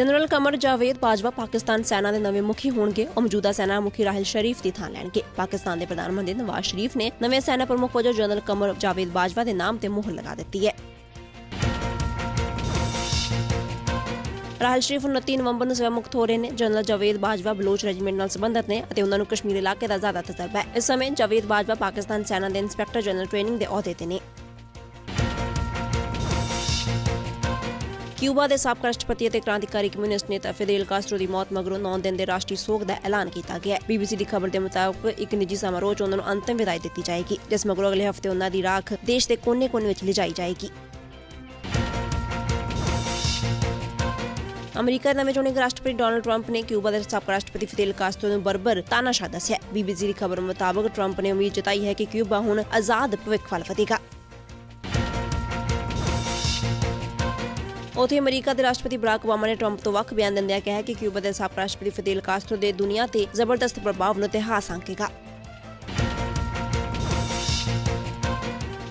General Qamar Javed Bajwa Pakistan ਸੈਨਾ ਦੇ ਨਵੇਂ ਮੁਖੀ ਹੋਣਗੇ। ਉਹ ਮੌਜੂਦਾ ਸੈਨਾ ਮੁਖੀ ਰਾਹਿਲ ਸ਼ਰੀਫ ਦੀ ਥਾਂ ਲੈਣਗੇ। ਪਾਕਿਸਤਾਨ ਦੇ ਪ੍ਰਧਾਨ ਮੰਤਰੀ ਨਵਾਜ਼ ਸ਼ਰੀਫ ਨੇ ਨਵੇਂ ਸੈਨਾ ਪ੍ਰਮੁੱਖ ਵਜੋਂ ਜਨਰਲ ਕਮਰ ਜਾਵੇਦ ਬਾਜਵਾ ਦੇ ਨਾਮ ਤੇ ਮੁਹਰ ਲਗਾ ਦਿੱਤੀ ਹੈ। ਰਾਹੁਲ ਸ਼ਰੀਫ 29 ਨਵੰਬਰ ਨੂੰ ਸੇਵਾ ਮੁਕਤ ਹੋ ਰਹੇ ਨੇ। ਜਨਰਲ ਜਾਵੇਦ ਬਾਜਵਾ ਬਲੋਚ ਰੈਜੀਮੈਂਟ ਨਾਲ ਸੰਬੰਧਤ ਨੇ ਅਤੇ ਉਹਨਾਂ ਨੂੰ ਕਸ਼ਮੀਰ ਇਲਾਕੇ ਦਾ ਜ਼ਿਆਦਾ ਤਜਰਬਾ ਹੈ। ਇਸ ਸਮੇਂ ਜਾਵੇਦ ਬਾਜਵਾ ਪਾਕਿਸਤਾਨ ਸੈਨਾ ਦੇ ਇੰਸਪੈਕਟਰ ਜਨਰਲ ਟ੍ਰੇਨਿੰਗ ਦੇ ਅਹੁਦੇ ਤੇ ਨੇ। ਕਿਊਬਾ ਦੇ ਸਾਬਕਾ ਰਾਸ਼ਟਰਪਤੀ ਅਤੇ ਕ੍ਰਾਂਤੀਕਾਰੀ ਕਮਿਊਨਿਸਟ ਨੇਤਾ ਫਿਦੇਲ ਕਾਸਟਰੋ ਦੀ ਮੌਤ ਮਗਰੋਂ 9 ਦਿਨ ਦੇ ਰਾਸ਼ਟਰੀ ਸੋਗ ਦਾ ਐਲਾਨ ਕੀਤਾ ਗਿਆ ਹੈ। ਬੀਬੀਸੀ ਦੀ ਖਬਰ ਦੇ ਮੁਤਾਬਕ ਇੱਕ ਨਿੱਜੀ ਸਮਾਰੋਹ 'ਚ ਉਹਨਾਂ ਨੂੰ ਅੰਤਿਮ ਵਿਦਾਈ ਦਿੱਤੀ ਜਾਏਗੀ, ਜਿਸ ਮਗਰੋਂ ਅਗਲੇ ਹਫ਼ਤੇ ਉਹਨਾਂ ਦੀ ਰਾਖ ਦੇਸ਼ ਦੇ ਕੋਨੇ-ਕੋਨੇ ਵਿੱਚ ਲਿਜਾਈ ਜਾਏਗੀ। ਅਮਰੀਕਾ ਨਵੇਂ ਚੁਣੇ ਰਾਸ਼ਟਰਪਤੀ ਡੋਨਲਡ ਟਰੰਪ ਨੇ ਕਿਊਬਾ ਦੇ ਸਾਬਕਾ ਰਾਸ਼ਟਰਪਤੀ ਫਿਦੇਲ ਕਾਸਟਰੋ ਨੂੰ ਬਰਬਰ ਤਾਨਾਸ਼ਾਹ ਦੱਸਿਆ ਬੀਬੀਸੀ ਦੀ ਖਬਰ ਮੁਤਾਬਕ ਟਰੰਪ ਨੇ ਉਮੀਦ ਜਤਾਈ ਹੈ ਕਿ ਕਿਊਬਾ ਹੁਣ ਆਜ਼ਾਦ ਭਵਿੱਖ ਵੱਲ ਵਧੇਗਾ। ਉਥੇ ਅਮਰੀਕਾ ਦੇ ਰਾਸ਼ਟਰਪਤੀ ਬਰਾਕ ਓਬਾਮਾ ਨੇ ਟਰੰਪ ਤੋਂ ਵੱਖ ਬਿਆਨ ਦਿੰਦਿਆਂ ਕਿਹਾ ਕਿ ਕਿਊਬਾ ਦੇ ਸਾਬਕਾ ਰਾਸ਼ਟਰਪਤੀ ਫਿਦੇਲ ਕਾਸਟਰੋ ਦੇ ਦੁਨੀਆ ਤੇ ਜ਼ਬਰਦਸਤ ਪ੍ਰਭਾਵ ਨੂੰ ਇਤਿਹਾਸ ਅੰਕੇਗਾ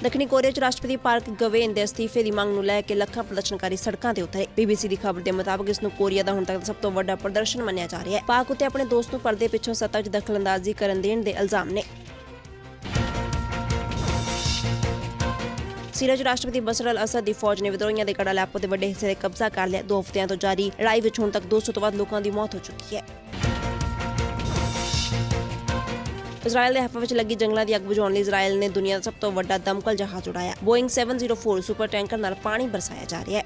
ਦੱਖਣੀ ਕੋਰੀਆ 'ਚ ਰਾਸ਼ਟਰਪਤੀ ਪਾਰਕ ਗਵੇਨ ਦੇ ਅਸਤੀਫੇ ਦੀ ਮੰਗ ਨੂੰ ਲੈ ਕੇ ਲੱਖਾਂ ਪ੍ਰਦਰਸ਼ਨਕਾਰੀ ਸੜਕਾਂ ਤੇ ਉਤਰੇ। ਬੀਬੀਸੀ ਦੀ ਖਬਰ ਦੇ ਮੁਤਾਬਕ ਇਸ ਨੂੰ ਕੋਰੀਆ ਦਾ ਹੁਣ ਤੱਕ ਸਭ ਤੋਂ ਵੱਡਾ ਪ੍ਰਦਰਸ਼ਨ ਮੰਨਿਆ ਜਾ ਰਿਹਾ ਹੈ। ਪਾਕ ਉਤੇ ਆਪਣੇ ਦੋਸਤ ਨੂੰ ਪਰਦੇ ਪਿੱਛੋਂ ਸੱਤਾ 'ਚ ਦਖਲਅੰਦਾਜ਼ੀ ਕਰਨ ਦੇਣ ਦੇ ਇਲਜ਼ਾਮ ਨੇ। ਸੀਰੀਆ 'ਚ ਰਾਸ਼ਟਰਪਤੀ ਬਸ਼ਰ ਅਲ ਅਸਦ ਦੀ ਫੌਜ ਨੇ ਵਿਦਰੋਹੀਆਂ ਦੇ ਕੜਾ ਲੈਪੋ ਦੇ ਵੱਡੇ ਹਿੱਸੇ ਤੇ ਕਬਜ਼ਾ ਕਰ ਲਿਆ। ਦੋ ਹਫ਼ਤਿਆਂ ਤੋਂ ਜਾਰੀ ਲੜਾਈ ਵਿੱਚ ਹੁਣ ਤੱਕ 200 ਤੋਂ ਵੱਧ ਲੋਕਾਂ ਦੀ ਮੌਤ ਹੋ ਚੁੱਕੀ ਹੈ। ਇਜ਼ਰਾਈਲ ਦੇ ਹਫਾ ਵਿੱਚ ਲੱਗੀ ਜੰਗਲਾਂ ਦੀ ਅੱਗ ਬੁਝਾਉਣ ਲਈ ਇਜ਼ਰਾਈਲ ਨੇ ਦੁਨੀਆ ਦਾ ਸਭ ਤੋਂ ਵੱਡਾ ਦਮਕਲ ਜਹਾਜ਼ ਉਡਾਇਆ। ਬੋਇੰਗ 704 ਸੁਪਰ ਟੈਂਕਰ ਨਾਲ ਪਾਣੀ ਬਰਸਾਇਆ ਜਾ ਰਿਹਾ ਹੈ।